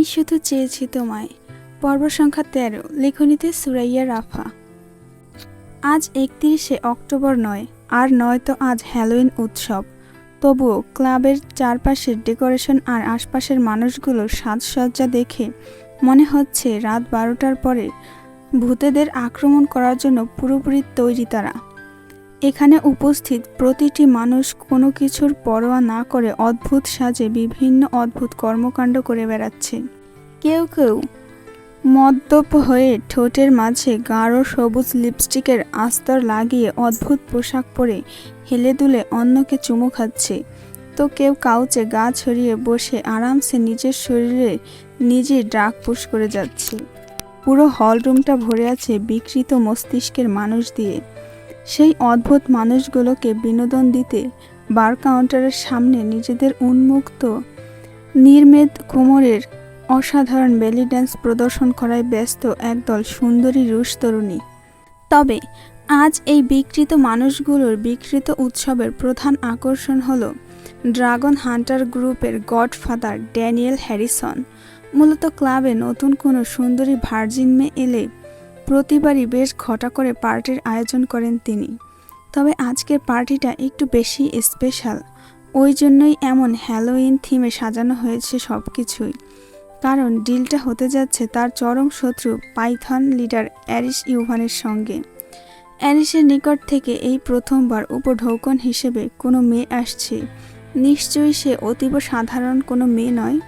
আমি শুধু চেয়েছি তোমায়। পর্ব সংখ্যা তেরো, লেখনীতে সুরাইয়া রাফা। আজ একত্রিশে অক্টোবর নয়, আর নয়তো আজ হ্যালোইন উৎসব। তবুও ক্লাবের চারপাশের ডেকোরেশন আর আশপাশের মানুষগুলোর সাজসজ্জা দেখে মনে হচ্ছে রাত বারোটার পরে ভূতেদের আক্রমণ করার জন্য পুরোপুরি তৈরি তারা। এখানে উপস্থিত প্রতিটি মানুষ কোনো কিছুর পরোয়া না করে অদ্ভুত সাজে বিভিন্ন অদ্ভুত কর্মকাণ্ড করে বেড়াচ্ছে। কেউ কেউ মদ্যপ হয়ে ঠোঁটের মাঝে গাঢ় সবুজ লিপস্টিকের আস্তর লাগিয়ে অদ্ভুত পোশাক পরে হেলে দুলে অন্যকে চুমু খাচ্ছে। তো কেউ কাউচে গা ছড়িয়ে বসে আরামসে নিজের শরীরে নিজেই ড্রাগ পুশ করে যাচ্ছে। পুরো হল রুমটা ভরে আছে বিকৃত মস্তিষ্কের মানুষ দিয়ে। সেই অদ্ভুত মানুষগুলোকে বিনোদন দিতে বার কাউন্টারের সামনে নিজেদের উন্মুক্ত নির্মেদ কোমরের অসাধারণ বেলি ড্যান্স প্রদর্শন করায় ব্যস্ত একদল সুন্দরী রুশ তরুণী। তবে আজ এই বিকৃত মানুষগুলোর বিকৃত উৎসবের প্রধান আকর্ষণ হল ড্রাগন হান্টার গ্রুপের গডফাদার ড্যানিয়েল হ্যারিসন। মূলত ক্লাবে নতুন কোনো সুন্দরী ভার্জিন মেয়ে এলে প্রতিবারই বেশ ঘটা করে পার্টির আয়োজন করেন তিনি। তবে আজকের পার্টিটা একটু বেশি স্পেশাল। ওই জন্যই এমন হ্যালোইন থিমে সাজানো হয়েছে সব কিছুই কারণ ডিলটা হতে যাচ্ছে তার চরম শত্রু পাইথন লিডার অ্যারিস ইউভানের সঙ্গে। অ্যারিসের নিকট থেকে এই প্রথমবার উপঢৌকন হিসেবে কোনো মেয়ে আসছে। নিশ্চয়ই সে অতীব সাধারণ কোনো মেয়ে নয়।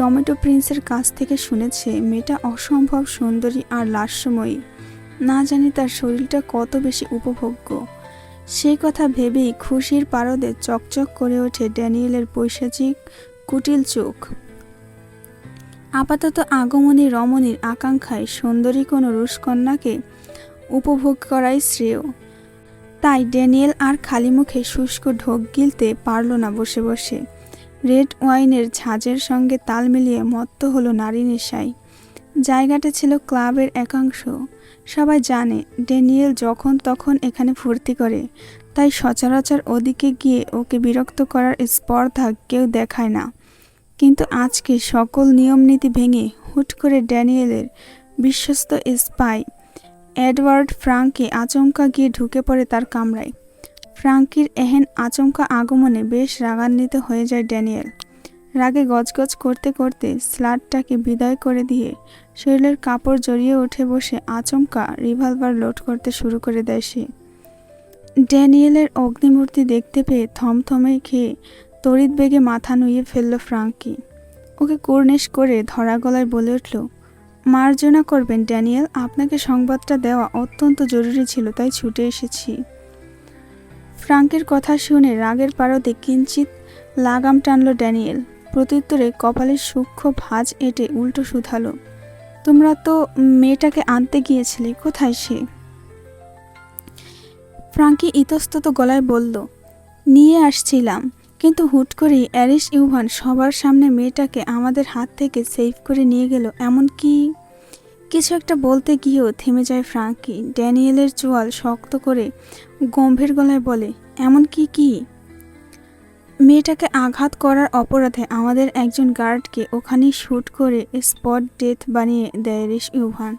টমেটো প্রিন্সের কাছ থেকে শুনেছে, মেয়েটা অসম্ভব সুন্দরী আর লাস্যময়ী না জানি তার শরীরটা কত বেশি উপভোগ্য। সেই কথা ভেবেই খুশির পারদে চকচক করে ওঠে ড্যানিয়েলের পৈশাচিক, কুটিল চোখ। আপাতত আগমনী রমণীর আকাঙ্ক্ষায় সুন্দরী কোনো রুশকন্যাকে উপভোগ করাই শ্রেয়। তাই ড্যানিয়েল আর খালি মুখে শুষ্ক ঢোক গিলতে পারল না বসে বসে। রেড ওয়াইনের ঝাঁজের সঙ্গে তাল মিলিয়ে মত্ত হলো নারী নেশায়। জায়গাটা ছিল ক্লাবের একাংশ। সবাই জানে, ড্যানিয়েল যখন তখন এখানে ফুর্তি করে, তাই সচরাচর ওদিকে গিয়ে ওকে বিরক্ত করার স্পর্ধা কেউ দেখায় না। কিন্তু আজকে সকল নিয়মনীতি ভেঙে হুট করে ড্যানিয়েলের বিশ্বস্ত স্পাই, এডওয়ার্ড ফ্রাঙ্কে আচমকা গিয়ে ঢুকে পড়ে তার কামরায়। ফ্রাঙ্কির এহেন আচমকা আগমনে বেশ রাগান্বিত হয়ে যায় ড্যানিয়েল। রাগে গজগজ করতে করতে স্লাটটাকে বিদায় করে দিয়ে শরীরের কাপড় জড়িয়ে উঠে বসে আচমকা রিভলভার লোড করতে শুরু করে দেয় সে। ড্যানিয়েলের অগ্নিমূর্তি দেখতে পেয়ে থমথমে খেয়ে তড়িৎ বেগে মাথা নুয়ে ফেলল ফ্রাঙ্কি। ওকে কর্নিশ করে ধরা গলায় বলে উঠল, মার্জনা করবেন ড্যানিয়েল, আপনাকে সংবাদটা দেওয়া অত্যন্ত জরুরি ছিল, তাই ছুটে এসেছি। ফ্রাঙ্কের কথা শুনে রাগের পারদে কিঞ্চিত লাগাম টানল ড্যানিয়েল। প্রত্যুত্তরে কপালের সূক্ষ্ম ভাঁজ এঁটে উল্টো শুধালো, তোমরা তো মেয়েটাকে আনতে গিয়েছিলে, কোথায় সে? ফ্রাঙ্কি ইতস্তত গলায় বলল, নিয়ে আসছিলাম, কিন্তু হুট করেই অ্যারিস ইউভান সবার সামনে মেয়েটাকে আমাদের হাত থেকে সেভ করে নিয়ে গেল, এমন কি? কিছু একটা বলতে গিয়েও থেমে যায় ফ্রাঙ্কি। ড্যানিয়েলের চোয়াল শক্ত করে গম্ভীর গলায় বলে, এমন কি কি? মেয়েটাকে আঘাত করার অপরাধে আমাদের একজন গার্ডকে ওখানেই শ্যুট করে স্পট ডেথ বানিয়ে দেয় রিস ইউভান।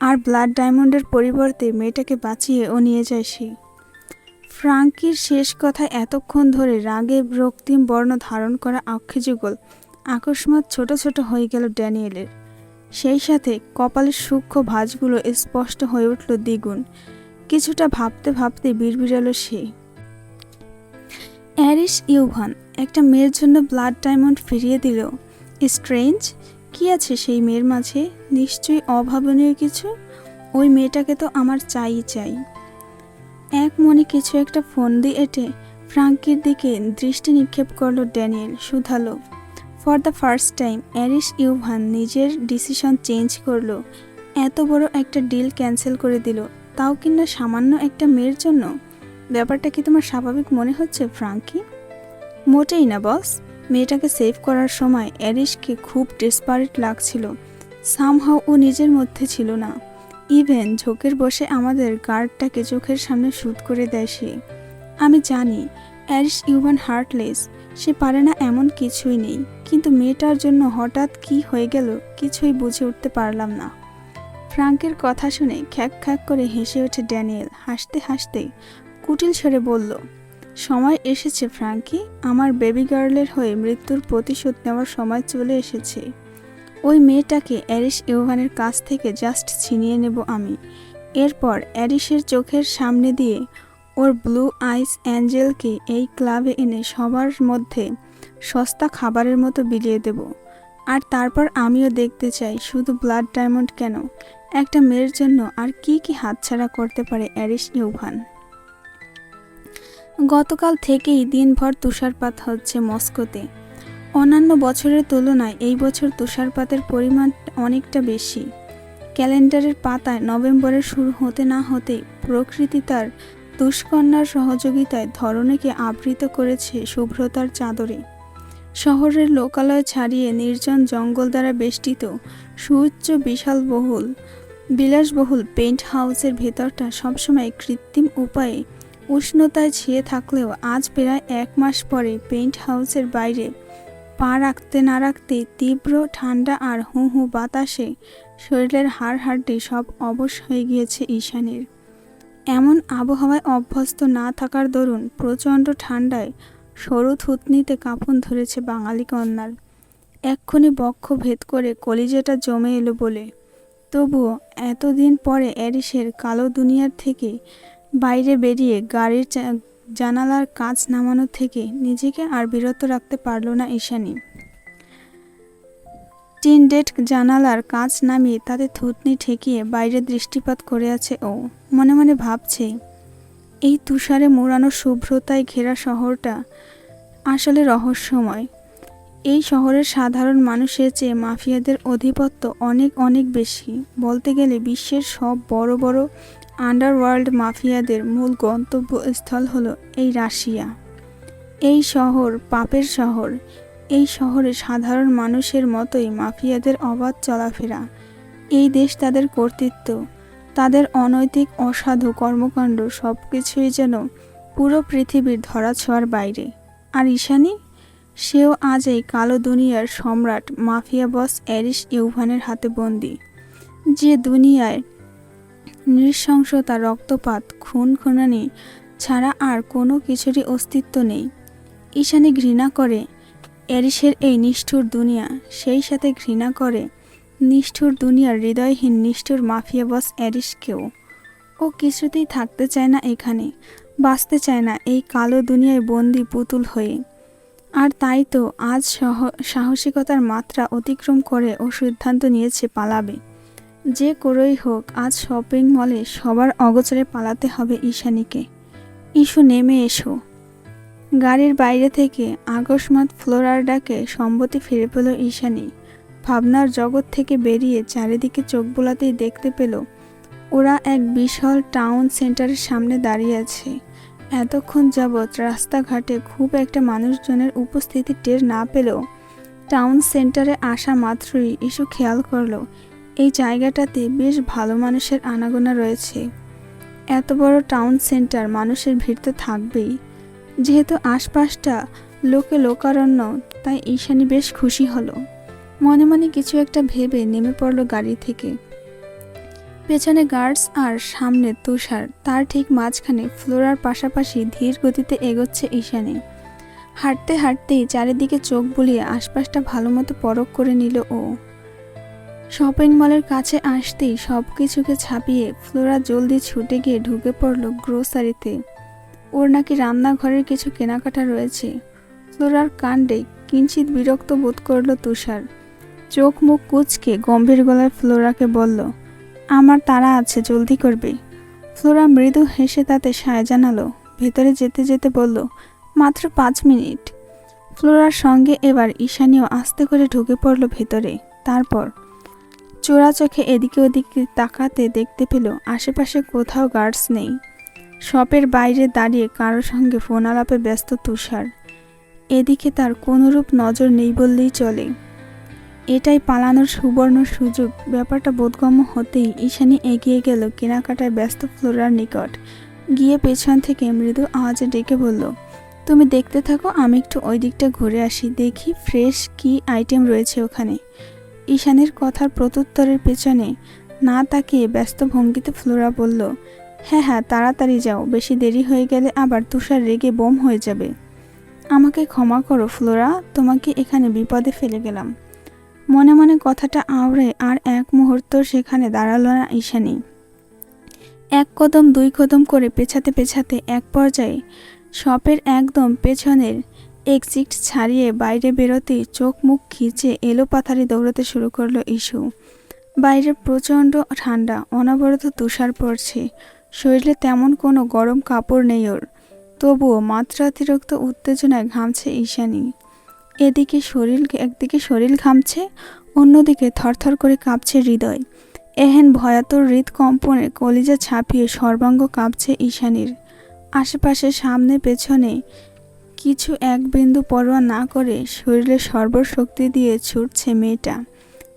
আর ব্লাড ডায়মন্ডের পরিবর্তে মেয়েটাকে বাঁচিয়ে ও নিয়ে যায় সে। ফ্রাঙ্কির শেষ কথায় এতক্ষণ ধরে রাগে রক্তিম বর্ণ ধারণ করা অক্ষযুগল আকস্মাত ছোট ছোট হয়ে গেল ড্যানিয়েলের। সেই সাথে কপালের সূক্ষ্ম ভাঁজগুলো স্পষ্ট হয়ে উঠল দ্বিগুণ। কিছুটা ভাবতে ভাবতে বিড়বিড়ালো সে। অ্যারিস ইউভান, একটা মেয়ের জন্য ব্লাড ডায়মন্ড ফিরিয়ে দিল। স্ট্রেঞ্জ, কি আছে সেই মেয়ের মাঝে? নিশ্চয়ই অভাবনীয় কিছু? ওই মেয়েটাকে তো আমার চাই চাই। এক মনে কিছু একটা ফোন দিয়ে এটে ফ্রাঙ্কির দিকে দৃষ্টি নিক্ষেপ করল Daniel, শুধালো। For the first time Aris Yuvan নিজের ডিসিশন চেঞ্জ করল। এত বড় একটা ডিল ক্যান্সেল করে দিল। তাও কিনা সামান্য একটা মেয়ের জন্য? ব্যাপারটা কি তোমার স্বাভাবিক মনে হচ্ছে, ফ্রাঙ্কি? মোটেই না, বস। মেয়েটাকে সেভ করার সময় অ্যারিসকে খুব ডেসপারেট লাগছিল। সামহাও ও নিজের মধ্যে ছিল না। ইভেন ঝোঁকের বসে আমাদের গার্ডটাকে চোখের সামনে শ্যুট করে দেয় সে। আমি জানি অ্যারিস ইউভান হার্টলেস, সে পারে না এমন কিছুই নেই। কিন্তু মেয়েটার জন্য হঠাৎ কি হয়ে গেল কিছুই বুঝে উঠতে পারলাম না। ফ্রাঙ্কের কথা শুনে খ্যাক খ্যাক করে হেসে ওঠে ড্যানিয়েল। হাসতে হাসতে কুটিল স্বরে বলল, সময় এসেছে, ফ্রাঙ্কি। আমার বেবি গার্লের হয়ে মৃত্যুর প্রতিশোধ নেওয়ার সময় চলে এসেছে। ওই মেয়েটাকে অ্যারিস ইউভানের কাছ থেকে জাস্ট ছিনিয়ে নেব আমি। এরপর অ্যারিসের চোখের সামনে দিয়ে ওর ব্লু আইস অ্যাঞ্জেলকে এই ক্লাবে এনে সবার মধ্যে সস্তা খাবারের মতো বিলিয়ে দেব। আর তারপর আমিও দেখতে চাই শুধু ব্লাড ডায়মন্ড কেন? একটা মেয়ের জন্য আর কি কি হাতছাড়া করতে পারে অ্যারিস ইউভান গতকাল থেকেই দিনভর তুষারপাত হচ্ছে মস্কোতে। অন্যান্য বছরের তুলনায় এই বছর তুষারপাতের পরিমাণ অনেকটা বেশি। ক্যালেন্ডারের পাতায় নভেম্বরের শুরু হতে না হতেই প্রকৃতি তার দুষ্কন্যার সহযোগিতায় ধরণীকে আবৃত করেছে শুভ্রতার চাদরে। শহরের লোকালয় ছাড়িয়ে নির্জন জঙ্গল দ্বারা বেষ্টিত সুউচ্চ বিশাল বহুল বিলাসবহুল পেন্ট হাউসের ভেতরটা সবসময় কৃত্রিম উপায়ে উষ্ণতায় ছেয়ে থাকলেও আজ প্রায় এক মাস পরে পেন্ট হাউসের বাইরে পা রাখতে না রাখতে তীব্র ঠান্ডা আর হু হু বাতাসে শরীরের হাড় হাড়টি সব অবশ হয়ে গিয়েছে ঈশানের। এমন আবহাওয়ায় অভ্যস্ত না থাকার দরুন প্রচণ্ড ঠান্ডায় সরু থুতনিতে কাঁপন ধরেছে বাঙালি কন্যার। এক্ষুনি বক্ষ ভেদ করে কলিজাটা জমে এলো বলে, তবুও এতদিন পরে অ্যারিসের কালো দুনিয়ার থেকে বাইরে বেরিয়ে গাড়ির জানালার কাঁচ নামানো থেকে নিজেকে আর বিরত রাখতে পারল না ঈশানী। টিনডেট জানালার কাঁচ নামিয়ে তাতে থুতনি ঠেকিয়ে বাইরে দৃষ্টিপাত করে আছে ও। মনে মনে ভাবছে এই তুষারে মোড়ানো শুভ্রতায় ঘেরা শহরটা আসলে রহস্যময়। এই শহরের সাধারণ মানুষের চেয়ে মাফিয়াদের আধিপত্য অনেক অনেক বেশি। বলতে গেলে বিশ্বের সব বড় বড় আন্ডারওয়ার্ল্ড মাফিয়াদের মূল গন্তব্যস্থল হলো এই রাশিয়া। এই শহর পাপের শহর। এই শহরে সাধারণ মানুষের মতোই মাফিয়াদের অবাধ চলাফেরা। এই দেশ তাদের কর্তৃত্ব। তাদের অনৈতিক, অসাধু কর্মকাণ্ড সব কিছুই যেন পুরো পৃথিবীর ধরাছোঁয়ার বাইরে। আর ঈশানি? সেও আজ এই কালো দুনিয়ার সম্রাট, মাফিয়া বস অ্যারিস ইউভানের হাতে বন্দি। যে দুনিয়ায় নৃশংসতা, রক্তপাত, খুন খুনানি ছাড়া আর কোনো কিছুরই অস্তিত্ব নেই। ঈশানি ঘৃণা করে অ্যারিসের এই নিষ্ঠুর দুনিয়া, সেই সাথে ঘৃণা করে নিষ্ঠুর দুনিয়ার হৃদয়হীন নিষ্ঠুর মাফিয়া বস অ্যারিসকেও ও কিছুতেই থাকতে চায় না এখানে, বাঁচতে চায় না এই কালো দুনিয়ায় বন্দি পুতুল হয়ে। আর তাই তো আজ সহ, সাহসিকতার মাত্রা অতিক্রম করে ও সিদ্ধান্ত নিয়েছে পালাবে। যে করেই হোক, আজ শপিং মলে সবার অগোচরে পালাতে হবে ঈশানীকে। ইস্যু নেমে এসো। গাড়ির বাইরে থেকে আকস্মাত ফ্লোরার ডাকে সম্মতি ফিরে পেল ঈশানী। ভাবনার জগৎ থেকে বেরিয়ে চারিদিকে চোখ বোলাতেই দেখতে পেল, ওরা এক বিশাল টাউন সেন্টারের সামনে দাঁড়িয়ে আছে। এতক্ষণ যাবৎ রাস্তাঘাটে খুব একটা মানুষজনের উপস্থিতি টের না পেলেও টাউন সেন্টারে আসা মাত্রই ইস্যু খেয়াল করল, এই জায়গাটাতে বেশ ভালো মানুষের আনাগোনা রয়েছে। এত বড় টাউন সেন্টার মানুষের ভিড় তো থাকবেই, যেহেতু আশপাশটা লোকে লোকারণ্য, তাই ঈশানী বেশ খুশি হলো। মনে মনে কিছু একটা ভেবে নেমে পড়ল গাড়ি থেকে। পেছনে গার্ডস আর সামনে তুষার, তার ঠিক মাঝখানে ফ্লোরার পাশাপাশি ধীর গতিতে এগোচ্ছে ঈশানী। হাঁটতে হাঁটতেই চারিদিকে চোখ বুলিয়ে আশপাশটা ভালো মতো পরখ করে নিল ও। শপিং মলের কাছে আসতেই সব কিছুকে ছাপিয়ে ফ্লোরা জলদি ছুটে গিয়ে ঢুকে পড়ল গ্রোসারিতে। ওর নাকি রান্নাঘরের কিছু কেনাকাটা রয়েছে। ফ্লোরার কাণ্ডে কিঞ্চিত বিরক্ত বোধ করল তুষার। চোখ মুখ কুচকে গম্ভীর গলায় ফ্লোরাকে বলল, আমার তারা আছে, জলদি করবে। ফ্লোরা মৃদু হেসে তাতে সায় জানালো, ভেতরে যেতে যেতে বলল, মাত্র পাঁচ মিনিট। ফ্লোরার সঙ্গে এবার ঈশানীয় আস্তে করে ঢুকে পড়ল ভেতরে। তারপর চোরা চোখে এদিকে ওদিকে তাকাতে দেখতে পেল, আশেপাশে কোথাও গার্ডস নেই। শপের বাইরে দাঁড়িয়ে কারও সঙ্গে ফোন আলাপে ব্যস্ত তুষার। এদিকে তার কোনোরূপ নজর নেই বললেই চলে। এটাই পালানোর সুবর্ণ সুযোগ। ব্যাপারটা বোধগম্য হতেই ঈশানী এগিয়ে গেল কেনাকাটায় ব্যস্ত ফ্লোরার নিকট। গিয়ে পেছন থেকে মৃদু আওয়াজে ডেকে বলল, তুমি দেখতে থাকো, আমি একটু ওই দিকটা ঘুরে আসি। দেখি ফ্রেশ কি আইটেম রয়েছে ওখানে। ঈশানের কথার প্রত্যুত্তরের পেছনে না তাকিয়ে ব্যস্ত ভঙ্গিতে ফ্লোরা বলল হ্যাঁ হ্যাঁ তাড়াতাড়ি যাও। বেশি দেরি হয়ে গেলে আবার তুষার রেগে বোম হয়ে যাবে। আমাকে ক্ষমা করো ফ্লোরা, তোমাকে এখানে বিপদে ফেলে গেলাম। মনে মনে কথাটা আওড়ে আর এক মুহূর্ত সেখানে দাঁড়াল না ঈশানী। এক কদম, দুই কদম করে পেছাতে পেছাতে এক পর্যায়ে শপের একদম পেছনের এক্সিট ছাড়িয়ে বাইরে বেরোতেই চোখ মুখ খিচে এলো পাথারি দৌড়াতে শুরু করল ইস্যু বাইরে প্রচণ্ড ঠান্ডা, অনবরত তুষার পড়ছে। শরীরে তেমন কোনো গরম কাপড় নেই ওর। তবুও মাত্রাতিরিক্ত উত্তেজনায় ঘামছে ঈশানী। এদিকে শরীর, একদিকে শরীর ঘামছে, অন্যদিকে থরথর করে কাঁপছে হৃদয়। এহেন ভয়াতর হৃদকম্পনে কলিজা ছাপিয়ে সর্বাঙ্গ কাঁপছে ঈশানীর। আশেপাশে, সামনে, পেছনে কিছু এক বিন্দু পরোয়া না করে শরীরে সর্বশক্তি দিয়ে ছুটছে মেয়েটা।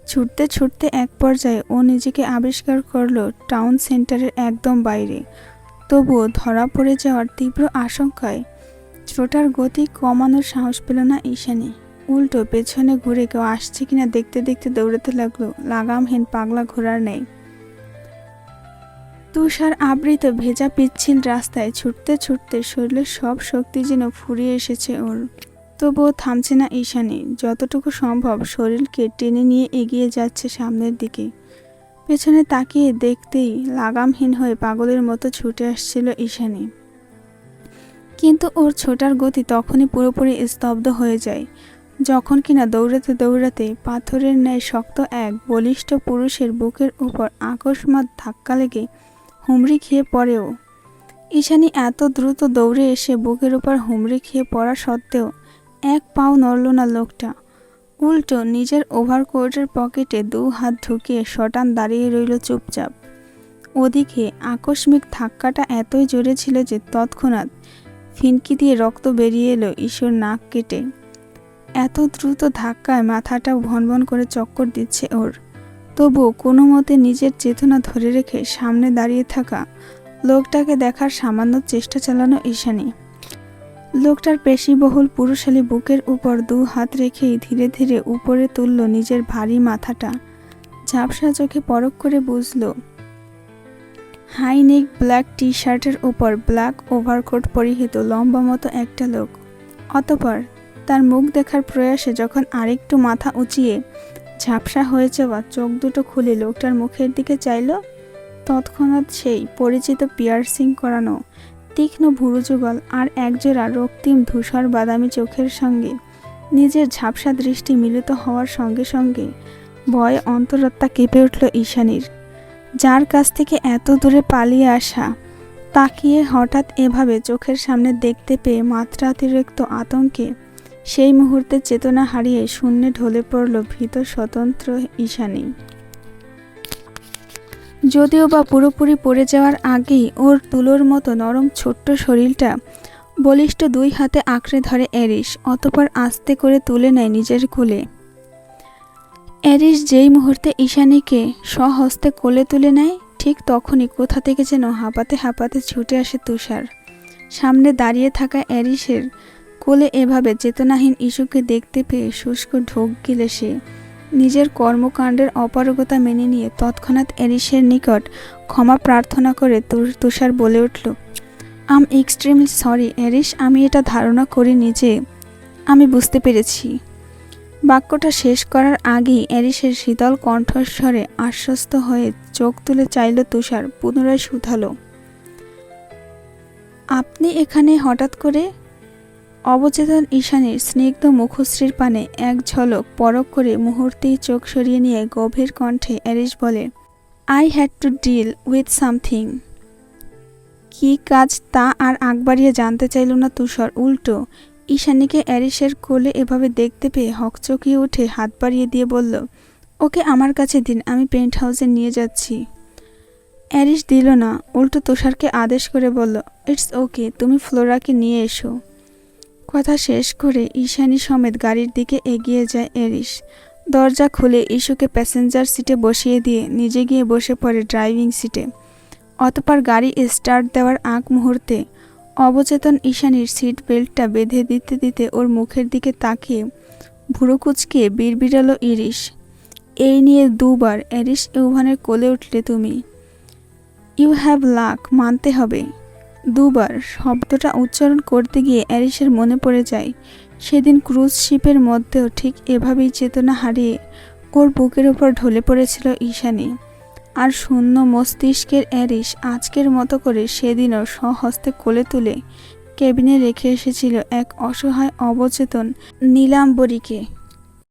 ছুটতে ছুটতে এক পর্যায়ে ও নিজেকে আবিষ্কার করল টাউন সেন্টারের একদম বাইরে। তবুও ধরা পড়ে যাওয়ার তীব্র আশঙ্কায় ছোটার গতি কমানোর সাহস পেল না ঈশানী। উল্টো পেছনে ঘুরে কেউ আসছে কিনা দেখতে দেখতে দৌড়াতে লাগল। লাগামহীন পাগলা ঘোরার নেই। তুষার আবৃত ভেজা পিচ্ছিল রাস্তায় ছুটতে ছুটতে শরীরের সব শক্তি যেন ফুরিয়ে এসেছে ওর। তবুও থামছে না ঈশানী। যতটুকু সম্ভব শরীরকে টেনে নিয়ে এগিয়ে যাচ্ছে সামনের দিকে। পেছনে তাকিয়ে দেখতেই লাগামহীন হয়ে পাগলের মতো ছুটে আসছিল ঈশানী। কিন্তু ওর ছোটার গতি তখনই পুরোপুরি স্তব্ধ হয়ে যায়। যখন কিনা দৌড়াতে দৌড়াতে পাথরের ন্যায় শক্ত এক বলিষ্ঠ পুরুষের বুকের উপর আকস্মাত ধাক্কা লেগে হুমড়ি খেয়ে পড়েও। ঈশানী এত দ্রুত দৌড়ে এসে বুকের উপর হুমড়ি খেয়ে পড়া সত্ত্বেও এক পাও নড়ল না লোকটা। উল্টো নিজের ওভারকোটের পকেটে দু হাত ঢুকিয়ে শটান দাঁড়িয়ে রইল চুপচাপ। ওদিকে আকস্মিক ধাক্কাটা এতই জোরে ছিল যে তৎক্ষণাৎ ফিনকি দিয়ে রক্ত বেরিয়ে এলো ঈশ্বর নাক কেটে। এত দ্রুত ধাক্কায় মাথাটা ভনভন করে চক্কর দিচ্ছে ওর। তবুও কোনো মতে নিজের চেতনা ধরে রেখে সামনে দাঁড়িয়ে থাকা লোকটাকে দেখার সামান্য চেষ্টা চালানো ঈশানী। লোকটার পেশিবহুল পুরুষালী বুকের উপর দু হাত রেখেই ধীরে ধীরে উপরে তুলল নিজের ভারী মাথাটা। ঝাপসা চোখে পরক করে বুঝল হাই নেক ব্ল্যাক টি শার্টের উপর ব্ল্যাক ওভারকোট পরিহিত লম্বা মতো একটা লোক। অতপর তার মুখ দেখার প্রয়াসে যখন আরেকটু মাথা উঁচিয়ে ঝাপসা হয়ে যাওয়া চোখ দুটো খুলে লোকটার মুখের দিকে চাইল, তৎক্ষণাৎ সেই পরিচিত পিয়ার্সিং করানো, তীক্ষ্ণ ভুরুযুগল আর একজোড়া রক্তিম ধূসর বাদামি চোখের সঙ্গে নিজের ঝাপসা দৃষ্টি মিলিত হওয়ার সঙ্গে সঙ্গে ভয়ে অন্তরাত্মা কেঁপে উঠল ঈশানীর। যার কাছ থেকে এত দূরে পালিয়ে আসা। তাকিয়ে হঠাৎ এভাবে চোখের সামনে দেখতে পেয়ে মাত্রাতিরিক্ত আতঙ্কে সেই মুহূর্তে চেতনা হারিয়ে শূন্যে ঢলে পড়ল ভীত স্বতন্ত্র ঈশানী। যদিও বা পুরোপুরি পড়ে যাওয়ার আগেই ওর তুলোর মতো নরম ছোট্ট শরীরটা বলিষ্ঠ দুই হাতে আঁকড়ে ধরে এরিস অতপর আস্তে করে তুলে নেয় নিজের কোলে। এরিস যেই মুহূর্তে ঈশানীকে স্বহস্তে কোলে তুলে নেয়, ঠিক তখনই কোথা থেকে যেন হাঁপাতে হাঁপাতে ছুটে আসে তুষার। সামনে দাঁড়িয়ে থাকা অ্যারিসের কোলে এভাবে চেতনাহীন ইস্যুকে দেখতে পেয়ে শুষ্ক ঢোক গিলে সে। নিজের কর্মকাণ্ডের অপারগতা মেনে নিয়ে তৎক্ষণাৎ অ্যারিসের নিকট ক্ষমা প্রার্থনা করে তুষার বলে উঠল, আম এক্সট্রিমলি সরি অ্যারিস আমি এটা ধারণা করিনি যে আমি বুঝতে পেরেছি। বাক্যটা শেষ করার আগেই এরিসের শীতল কণ্ঠস্বরে আশ্বস্ত হয়ে চোখ তুলে চাইল তুষার, পুনরায় শুধালো। আপনি এখানে হঠাৎ করে? অবচেতন ঈশানের স্নিগ্ধ মুখশ্রীর পানে এক ঝলক পরক করে মুহূর্তেই চোখ সরিয়ে নিয়ে গভীর কণ্ঠে অ্যারিস বলে I had to deal with something কি কাজ তা আর আগ বাড়িয়ে জানতে চাইল না তুষার, উল্টো। ঈশানীকে অ্যারিসের কোলে এভাবে দেখতে পেয়ে হকচকিয়ে উঠে হাত বাড়িয়ে দিয়ে বলল, ওকে আমার কাছে দিন, আমি পেন্ট হাউসে নিয়ে যাচ্ছি। অ্যারিস দিল না, উল্টো তুষারকে আদেশ করে বলল, ইটস ওকে, তুমি ফ্লোরাকে নিয়ে এসো। কথা শেষ করে ঈশানী সমেত গাড়ির দিকে এগিয়ে যায় এরিস দরজা খুলে ইস্যুকে প্যাসেঞ্জার সিটে বসিয়ে দিয়ে নিজে গিয়ে বসে পড়ে ড্রাইভিং সিটে। অতপর গাড়ি স্টার্ট দেওয়ার আগ মুহূর্তে অবচেতন ঈশানীর সিট বেল্টটা বেঁধে দিতে দিতে ওর মুখের দিকে তাকিয়ে ভুরু কুচকে বিড়বিড়ালো ইরিশ। এই নিয়ে দুবার অ্যারিস ইউভানের কোলে উঠলে তুমি। ইউ হ্যাভ লাক, মানতে হবে। দুবার শব্দটা উচ্চারণ করতে গিয়ে অ্যারিসের মনে পড়ে যায়, সেদিন ক্রুজ শিপের মধ্যেও ঠিক এভাবেই চেতনা হারিয়ে ওর বুকের ওপর ঢলে পড়েছিল ঈশানী। আর শূন্য মস্তিষ্কের অ্যারিস আজকের মতো করে সেদিনও সহস্তে কোলে তুলে কেবিনে রেখে এসেছিল এক অসহায় অবচেতন নীলাম্বরীকে।